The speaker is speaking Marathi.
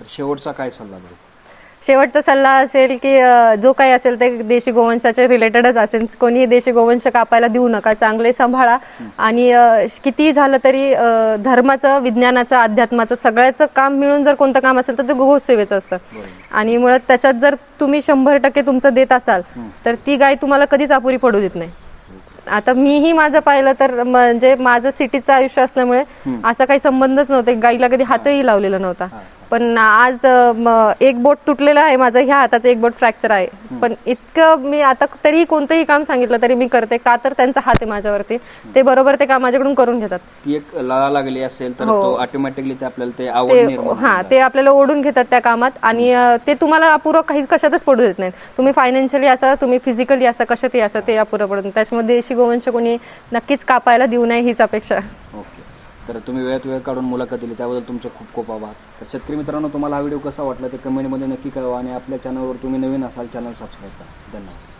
तर शेवटचा काय सल्ला बरं शेवटचा सल्ला असेल की अ, जो काही असेल ते देशी गोवंशाच्या रिलेटेडच असेल कोणीही देशी गोवंश कापायला देऊ नका चांगले सांभाळा. आणि अ, कितीही झालं तरी अ, धर्माचं विज्ञानाचं अध्यात्माचं सगळ्याचं काम मिळून जर कोणतं काम असेल तर ते गोसेवेचं असतं. आणि मुळात त्याच्यात जर तुम्ही शंभर टक्के तुमचं देत असाल तर ती गाय तुम्हाला कधीच अपुरी पडू देत नाही. आता मीही माझं पाहिलं तर म्हणजे माझं सिटीचं आयुष्य असल्यामुळे असा काही संबंधच नव्हता. गाईला कधी हातही लावलेला नव्हता. पण आज एक बोट तुटलेलं आहे माझं ह्या हाताचं एक बोट फ्रॅक्चर आहे. पण इतकं मी आता तरीही कोणतंही काम सांगितलं तरी मी करते का तर त्यांचा हात आहे माझ्यावरती. ते बरोबर ते काम माझ्याकडून करून घेतात. ती एक लळा लागली असेल तर हो. तो ऑटोमॅटिकली ते आपल्याला ते आवड ते निर्माण हा ते आपल्याला ओढून घेतात त्या कामात आणि ते तुम्हाला अपुरं काही कशातच पडू देत नाहीत. तुम्ही फायनान्शियली असा तुम्ही फिजिकली असा कशातही असं ते अपुरं पडून त्याच्यामध्ये देशी गोवंश कोणी नक्कीच कापायला देऊ नये हीच अपेक्षा. तर तुम्ही वेळात वेळ काढून मुलाखत दिली त्याबद्दल तुमचे खूप खूप आभार. तर शेतकरी मित्रांनो तुम्हाला हा व्हिडिओ कसा वाटला ते कमेंटमध्ये नक्की कळवा आणि आपल्या चॅनलवर तुम्ही नवीन असाल चॅनल सबस्क्राईब करा. धन्यवाद.